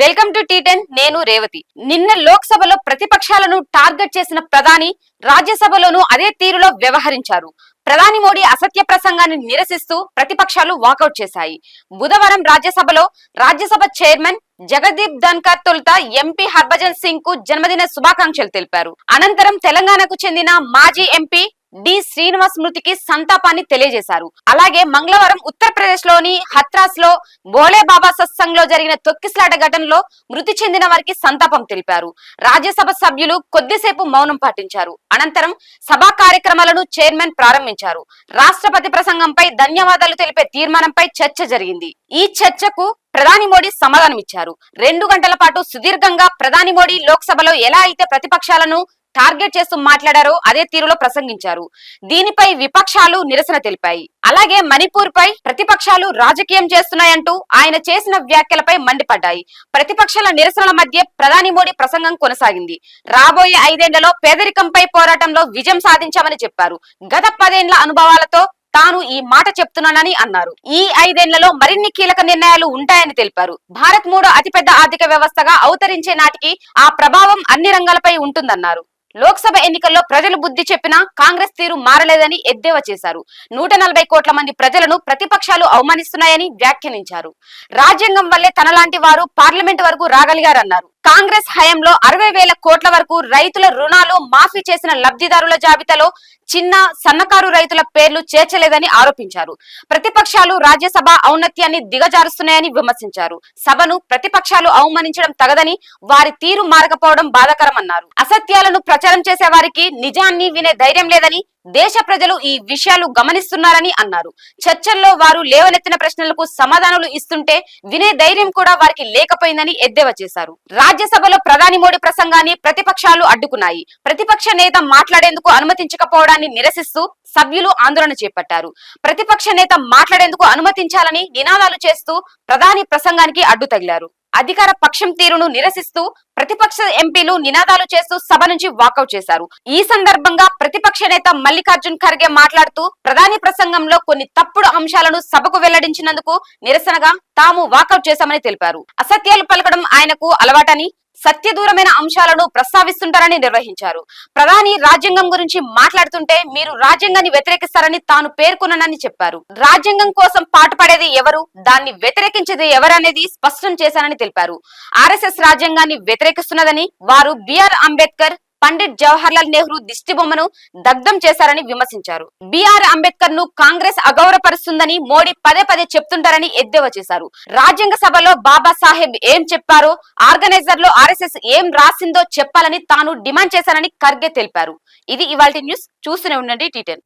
Welcome to tea ten నేను రేవతి. నిన్న లోక్సభలో ప్రతిపక్షాలను టార్గెట్ చేసిన ప్రధాని రాజ్యసభలోనూ అదే తీరులో వ్యవహరించారు. ప్రధాని మోడీ అసత్య ప్రసంగాన్ని నిరసిస్తూ ప్రతిపక్షాలు వాకౌట్ చేశాయి. బుధవారం రాజ్యసభలో రాజ్యసభ చైర్మన్ జగదీప్ ధన్కర్ తొలుత ఎంపీ హర్భజన్ సింగ్కు జన్మదిన శుభాకాంక్షలు తెలిపారు. అనంతరం తెలంగాణకు చెందిన మాజీ ఎంపీ డి శ్రీనివాస్ మృతికి సంతాపాన్ని తెలియజేశారు. అలాగే మంగళవారం ఉత్తరప్రదేశ్లోని హత్రాస్లో బోలేబాబా సత్సంగ్లో జరిగిన తొక్కిసలాట ఘటనలో మృతి చెందిన వారికి సంతాపం తెలిపారు. రాజ్యసభ సభ్యులు కొద్దిసేపు మౌనం పాటించారు. అనంతరం సభా కార్యక్రమాలను చైర్మన్ ప్రారంభించారు. రాష్ట్రపతి ప్రసంగంపై ధన్యవాదాలు తెలిపే తీర్మానంపై చర్చ జరిగింది. ఈ చర్చకు ప్రధాని మోడీ సమాధానమిచ్చారు. రెండు గంటల పాటు సుదీర్ఘంగా ప్రధాని మోడీ లోక్సభలో ఎలా అయితే ప్రతిపక్షాలను టార్గెట్ చేస్తూ మాట్లాడారో అదే తీరులో ప్రసంగించారు. దీనిపై విపక్షాలు నిరసన తెలిపాయి. అలాగే మణిపూర్ పై ప్రతిపక్షాలు రాజకీయం చేస్తున్నాయంటూ ఆయన చేసిన వ్యాఖ్యలపై మండిపడ్డాయి. ప్రతిపక్షాల నిరసనల మధ్య ప్రధాని మోడీ ప్రసంగం కొనసాగింది. రాబోయే ఐదేళ్ళలో పేదరికంపై పోరాటంలో విజయం సాధించామని చెప్పారు. గత పదేండ్ల అనుభవాలతో తాను ఈ మాట చెప్తున్నానని అన్నారు. ఈ ఐదేళ్ళలో మరిన్ని కీలక నిర్ణయాలు ఉంటాయని తెలిపారు. భారత్ మూడో అతిపెద్ద ఆర్థిక వ్యవస్థగా అవతరించే నాటికి ఆ ప్రభావం అన్ని రంగాలపై ఉంటుందన్నారు. లోక్సభ ఎన్నికల్లో ప్రజలు బుద్ధి చెప్పినా కాంగ్రెస్ తీరు మారలేదని ఎద్దేవా చేశారు. నూట నలభై కోట్ల మంది ప్రజలను ప్రతిపక్షాలు అవమానిస్తున్నాయని వ్యాఖ్యానించారు. రాజ్యాంగం వల్లే తనలాంటి వారు పార్లమెంట్ వరకు రాగలిగారన్నారు. కాంగ్రెస్ హయాంలో అరవై వేల కోట్ల వరకు రైతుల రుణాలు మాఫీ చేసిన లబ్ధిదారుల జాబితాలో చిన్న సన్నకారు రైతుల పేర్లు చేర్చలేదని ఆరోపించారు. ప్రతిపక్షాలు రాజ్యసభ ఔన్నత్యాన్ని దిగజారుస్తున్నాయని విమర్శించారు. సభను ప్రతిపక్షాలు అవమానించడం తగదని వారి తీరు మారకపోవడం బాధాకరమన్నారు. అసత్యాలను ప్రచారం చేసే వారికి నిజాన్ని వినే ధైర్యం లేదని దేశ ప్రజలు ఈ విషయాలు గమనిస్తున్నారని అన్నారు. చర్చల్లో వారు లేవనెత్తిన ప్రశ్నలకు సమాధానాలు ఇస్తుంటే వినే ధైర్యం కూడా వారికి లేకపోయిందని ఎద్దేవా చేశారు. రాజ్యసభలో ప్రధాని మోడీ ప్రసంగాన్ని ప్రతిపక్షాలు అడ్డుకున్నాయి. ప్రతిపక్ష నేత మాట్లాడేందుకు అనుమతించకపోవడాన్ని నిరసిస్తూ సభ్యులు ఆందోళన చేపట్టారు. ప్రతిపక్ష నేత మాట్లాడేందుకు అనుమతించాలని నినాదాలు చేస్తూ ప్రధాని ప్రసంగానికి అడ్డు తగిలారు అధికార పక్షం తీరును నిరసిస్తూ ప్రతిపక్ష ఎంపీలు నినాదాలు చేస్తూ సభ నుంచి వాకౌట్ చేశారు. ఈ సందర్భంగా ప్రతిపక్ష నేత మల్లికార్జున్ ఖర్గే మాట్లాడుతూ ప్రధాని ప్రసంగంలో కొన్ని తప్పుడు అంశాలను సభకు వెల్లడించినందుకు నిరసనగా తాము వాకౌట్ చేశామని తెలిపారు. అసత్యాలు పలకడం ఆయనకు అలవాటని సత్యదూరమైన అంశాలను ప్రస్తావిస్తుంటారని నిర్వహించారు. ప్రధాని రాజ్యాంగం గురించి మాట్లాడుతుంటే మీరు రాజ్యాంగాన్ని వ్యతిరేకిస్తారని తాను పేర్కొన్నానని చెప్పారు. రాజ్యాంగం కోసం పాటుపడేది ఎవరు? దాన్ని వ్యతిరేకించేది ఎవరనేది స్పష్టం చేశానని తెలిపారు. ఆర్ఎస్ఎస్ రాజ్యాంగాన్ని వ్యతిరేకిస్తున్నదని వారు బిఆర్ అంబేద్కర్ పండిట్ జవహర్లాల్ నెహ్రూ దిష్టిబొమ్మను దగ్ధం చేశారని విమర్శించారు. బిఆర్ అంబేద్కర్ను కాంగ్రెస్ అగౌరవపరుస్తుందని మోడీ పదే పదే చెప్తుంటారని ఎద్దేవా చేశారు. రాజ్యాంగ సభలో బాబా సాహెబ్ ఏం చెప్పారో ఆర్గనైజర్లో ఆర్ఎస్ఎస్ ఏం రాసిందో చెప్పాలని తాను డిమాండ్ చేశానని ఖర్గే తెలిపారు. ఇది ఇవాళ న్యూస్. చూస్తూనే ఉండండి టీటెన్